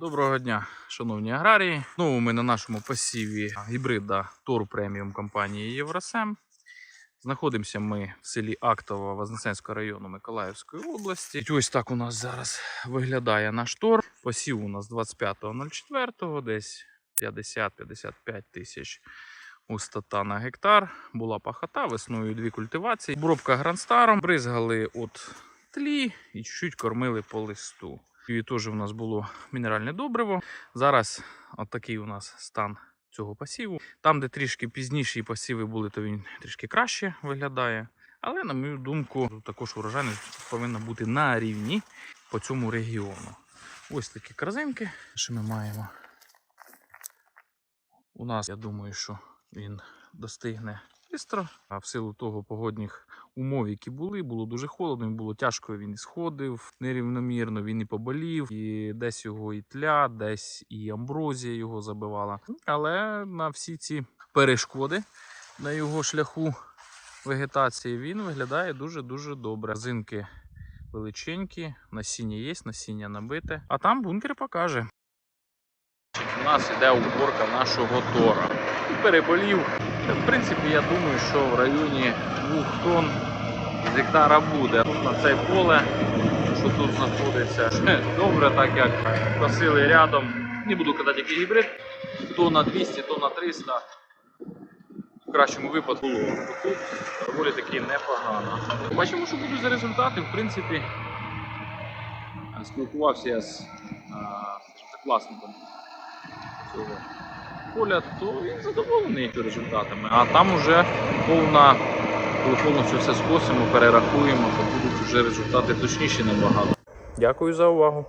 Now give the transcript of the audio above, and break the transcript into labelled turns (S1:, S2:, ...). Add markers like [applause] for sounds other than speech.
S1: Доброго дня, шановні аграрії. Знову ми на нашому посіві гібрида Тору преміум компанії Євросем. Знаходимося ми в селі Актово Вознесенського району Миколаївської області. І ось так у нас зараз виглядає наш тор. Посів у нас 25.04, десь 50-55 тисяч густота на гектар. Була пахота, весною дві культивації. Обробка гранстаром, бризгали от тлі і чуть-чуть кормили по листу. І теж у нас було мінеральне добриво. Зараз от у нас стан цього посіву. Там, де трішки пізніші посіви були, то він трішки краще виглядає. Але, на мою думку, також урожайність повинна бути на рівні по цьому регіону. Ось такі корзинки, що ми маємо. У нас, я думаю, що він достигне швидко. А в силу того погодних умов, які були, було дуже холодно, йому було тяжко, він і сходив нерівномірно, він і поболів, і десь його і тля, десь і амброзія його забивала. Але на всі ці перешкоди на його шляху вегетації він виглядає дуже-дуже добре. Зинки величенькі, насіння є, насіння набите. А там бункер покаже. У нас іде уборка нашого тора. Переболів. В принципі, я думаю, що в районі 2 тонн з гектара буде. Тут на це поле, що тут знаходиться, [laughs] добре, так як косили рядом. Не буду казати, який гібрид. То на 200, то на 300. В кращому випадку було. Тут доволі таки непогано. Бачимо, що будуть за результати. В принципі, спілкувався я з а, власником цього поля, то він задоволений результатами. А там уже повна, коли повністю все скосимо, перерахуємо, то будуть вже результати точніші набагато. Дякую за увагу.